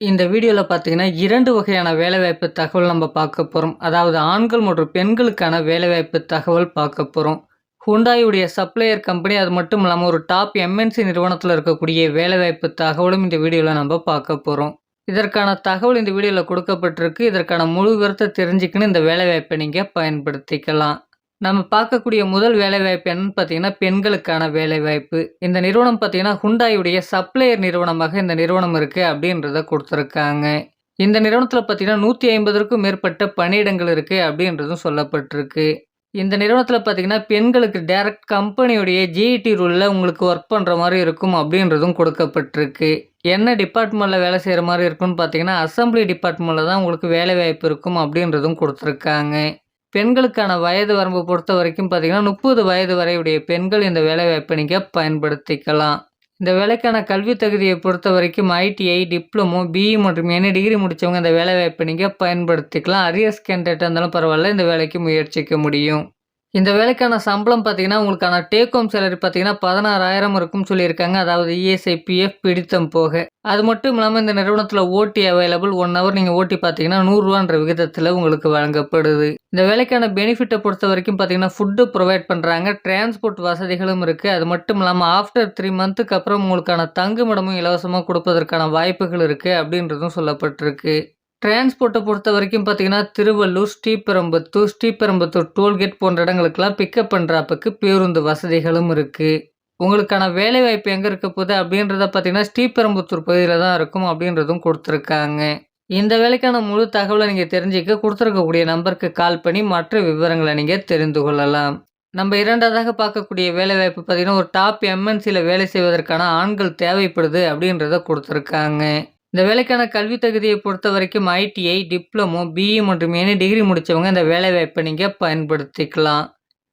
இந்த வீடியோவில் பார்த்தீங்கன்னா இரண்டு வகையான வேலைவாய்ப்பு தகவல் நம்ம பார்க்க போகிறோம் அதாவது ஆண்கள் மற்றும் பெண்களுக்கான வேலைவாய்ப்பு தகவல் பார்க்க போகிறோம் ஹுண்டாயுடைய சப்ளையர் கம்பெனி அது மட்டும் இல்லாமல் ஒரு டாப் எம்என்சி நிறுவனத்தில் இருக்கக்கூடிய வேலைவாய்ப்பு தகவலும் இந்த வீடியோவில் நம்ம பார்க்க போகிறோம் இதற்கான தகவல் இந்த வீடியோவில் கொடுக்கப்பட்டிருக்கு. இதற்கான முழு விவரத்தை தெரிஞ்சுக்கணும் இந்த வேலைவாய்ப்பை நீங்கள் பயன்படுத்திக்கலாம். நம்ம பார்க்கக்கூடிய முதல் வேலைவாய்ப்பு என்னன்னு பார்த்தீங்கன்னா பெண்களுக்கான வேலைவாய்ப்பு. இந்த நிறுவனம் பார்த்தீங்கன்னா ஹுண்டாயுடைய சப்ளையர் நிறுவனமாக இந்த நிறுவனம் இருக்குது அப்படின்றத கொடுத்துருக்காங்க. இந்த நிறுவனத்தில் பார்த்தீங்கன்னா நூற்றி ஐம்பதற்கும் மேற்பட்ட பணியிடங்கள் இருக்குது அப்படின்றதும் சொல்லப்பட்டிருக்கு. இந்த நிறுவனத்தில் பார்த்தீங்கன்னா பெண்களுக்கு டைரக்ட் கம்பெனியுடைய ஜிஇடி ரூலில் உங்களுக்கு ஒர்க் பண்ணுற மாதிரி இருக்கும் அப்படின்றதும் கொடுக்கப்பட்டிருக்கு. என்ன டிபார்ட்மெண்ட்டில் வேலை செய்கிற மாதிரி இருக்குன்னு பார்த்தீங்கன்னா அசம்பிளி டிபார்ட்மெண்ட்டில் தான் உங்களுக்கு வேலை வாய்ப்பு இருக்கும் அப்படின்றதும் கொடுத்துருக்காங்க. பெண்களுக்கான வயது வரம்பு பொறுத்த வரைக்கும் பார்த்தீங்கன்னா முப்பது வயது வரையுடைய பெண்கள் இந்த வேலைவாய்ப்பை நீங்கள் பயன்படுத்திக்கலாம். இந்த வேலைக்கான கல்வி தகுதியை பொறுத்த வரைக்கும் ஐடிஐ டிப்ளமோ பிஇ மற்றும் என்ன டிகிரி முடித்தவங்க இந்த வேலைவாய்ப்பை நீங்கள் பயன்படுத்திக்கலாம். அரியர்ஸ் கேண்டேட் இருந்தாலும் பரவாயில்ல இந்த வேலைக்கு முயற்சிக்க முடியும். இந்த வேலைக்கான சம்பளம் பார்த்தீங்கன்னா உங்களுக்கான டேக் ஹோம் சேலரி பார்த்தீங்கன்னா பதினாறாயிரம் இருக்கும்னு சொல்லியிருக்காங்க. அதாவது இஎஸ்ஐ பிஎஃப் பிடித்தம் போக. அது மட்டும் இல்லாமல் இந்த நிறுவனத்தில் ஓட்டி அவைலபிள் ஒன் ஹவர் நீங்கள் ஓட்டி பார்த்தீங்கன்னா நூறுரூவான்ற விகிதத்தில் உங்களுக்கு வழங்கப்படுது. இந்த வேலைக்கான பெனிஃபிட்டை பொறுத்த வரைக்கும் பார்த்தீங்கன்னா ஃபுட்டு ப்ரொவைட் பண்ணுறாங்க டிரான்ஸ்போர்ட் வசதிகளும் இருக்குது அது மட்டும் இல்லாமல் ஆஃப்டர் த்ரீ மந்த்துக்கு அப்புறம் உங்களுக்கான தங்குமிடமும் இலவசமாக கொடுப்பதற்கான வாய்ப்புகள் இருக்குது அப்படின்றதும் சொல்லப்பட்டிருக்கு. டிரான்ஸ்போர்ட்டை பொறுத்த வரைக்கும் பார்த்தீங்கன்னா திருவள்ளூர் ஸ்ரீபெரும்புத்தூர் ஸ்ரீபெரும்புத்தூர் டோல்கேட் போன்ற இடங்களுக்கெல்லாம் பிக்கப் பண்ணுறப்பக்கு பேருந்து வசதிகளும் இருக்குது உங்களுக்கான வேலைவாய்ப்பு எங்கே இருக்க போகுது அப்படின்றத பார்த்தீங்கன்னா ஸ்ரீபெரும்புத்தூர் பகுதியில் தான் இருக்கும் அப்படின்றதும் கொடுத்துருக்காங்க. இந்த வேலைக்கான முழு தகவலை நீங்கள் தெரிஞ்சுக்க கொடுத்துருக்கக்கூடிய நம்பருக்கு கால் பண்ணி மற்ற விவரங்களை நீங்கள் தெரிந்து கொள்ளலாம். நம்ம இரண்டாவதாக பார்க்கக்கூடிய வேலைவாய்ப்பு பார்த்தீங்கன்னா ஒரு டாப் எம்என்சியில் வேலை செய்வதற்கான ஆண்கள் தேவைப்படுது அப்படின்றத கொடுத்துருக்காங்க. இந்த வேலைக்கான கல்வி தகுதியை பொறுத்த வரைக்கும் ஐடிஐ டிப்ளமோ பிஇ மற்றும் எனி டிகிரி முடித்தவங்க இந்த வேலைவாய்ப்பை நீங்கள் பயன்படுத்திக்கலாம்.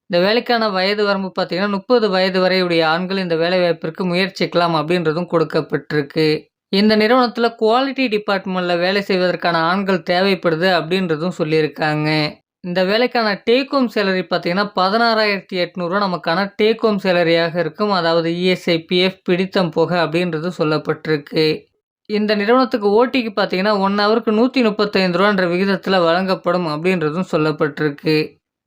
இந்த வேலைக்கான வயது வரம்பு பார்த்தீங்கன்னா முப்பது வயது வரையுடைய ஆண்கள் இந்த வேலைவாய்ப்பிற்கு முயற்சிக்கலாம் அப்படின்றதும் கொடுக்கப்பட்டிருக்கு. இந்த நிறுவனத்தில் குவாலிட்டி டிபார்ட்மெண்ட்டில் வேலை செய்வதற்கான ஆண்கள் தேவைப்படுது அப்படின்றதும் சொல்லியிருக்காங்க. இந்த வேலைக்கான டேக் ஹோம் சேலரி பார்த்தீங்கன்னா பதினாறாயிரத்தி எட்நூறுரூவா நமக்கான டேக் ஹோம் சேலரியாக இருக்கும். அதாவது இஎஸ்ஐ பிஎஃப் பிடித்தம் போக அப்படின்றது சொல்லப்பட்டிருக்கு. இந்த நிறுவனத்துக்கு ஓட்டிக்கு பார்த்தீங்கன்னா ஒன் ஹவருக்கு நூற்றி முப்பத்தைந்து ரூபான்ற விகிதத்தில் வழங்கப்படும் அப்படின்றதும் சொல்லப்பட்டிருக்கு.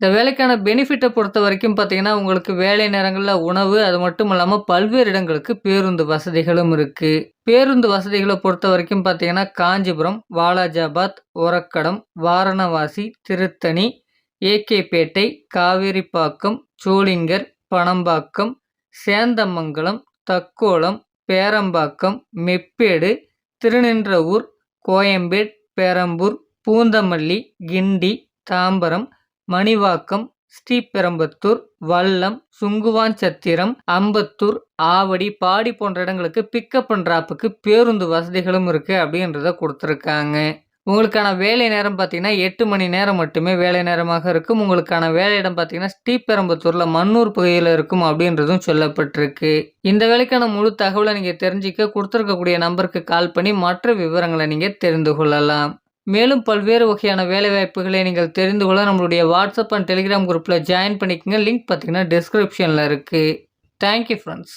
இந்த வேலைக்கான பெனிஃபிட்டை பொறுத்த வரைக்கும் பார்த்தீங்கன்னா உங்களுக்கு வேலை நேரங்களில் உணவு அது மட்டும் இல்லாமல் பல்வேறு இடங்களுக்கு பேருந்து வசதிகளும் இருக்குது பேருந்து வசதிகளை பொறுத்த வரைக்கும் பார்த்தீங்கன்னா காஞ்சிபுரம் வாலாஜாபாத் ஒரக்கடம் வாரணவாசி திருத்தணி ஏகேபேட்டை காவேரிப்பாக்கம் சோளிங்கர் பணம்பாக்கம் சேந்தமங்கலம் தக்கோலம் பேரம்பாக்கம் மெப்பேடு திருநின்றவூர் கோயம்பேட் பெரம்பூர் பூந்தமல்லி கிண்டி தாம்பரம் மணிவாக்கம் ஸ்ரீபெரம்பத்தூர் வல்லம் சுங்குவாஞ்சத்திரம் அம்பத்தூர் ஆவடி பாடி போன்ற இடங்களுக்கு பிக்கப் அண்ட் ட்ராப்புக்கு பேருந்து வசதிகளும் இருக்குது அப்படின்றத கொடுத்துருக்காங்க. உங்களுக்கான வேலை நேரம் பார்த்தீங்கன்னா எட்டு மணி நேரம் மட்டுமே வேலை நேரமாக இருக்கும். உங்களுக்கான வேலையிடம் பார்த்தீங்கன்னா ஸ்ரீபெரும்புத்தூரில் மன்னூர் பகுதியில் இருக்கும் அப்படின்றதும் சொல்லப்பட்டிருக்கு. இந்த வேலைக்கான முழு தகவலை நீங்கள் தெரிஞ்சிக்க கொடுத்துருக்கக்கூடிய நம்பருக்கு கால் பண்ணி மற்ற விவரங்களை நீங்கள் தெரிந்து கொள்ளலாம். மேலும் பல்வேறு வகையான வேலைவாய்ப்புகளை நீங்கள் தெரிந்து கொள்ள நம்மளுடைய வாட்ஸ்அப் அண்ட் டெலிகிராம் குரூப்பில் ஜாயின் பண்ணிக்கோங்க. லிங்க் பார்த்தீங்கன்னா டிஸ்கிரிப்ஷனில் இருக்குது தேங்க்யூ ஃப்ரெண்ட்ஸ்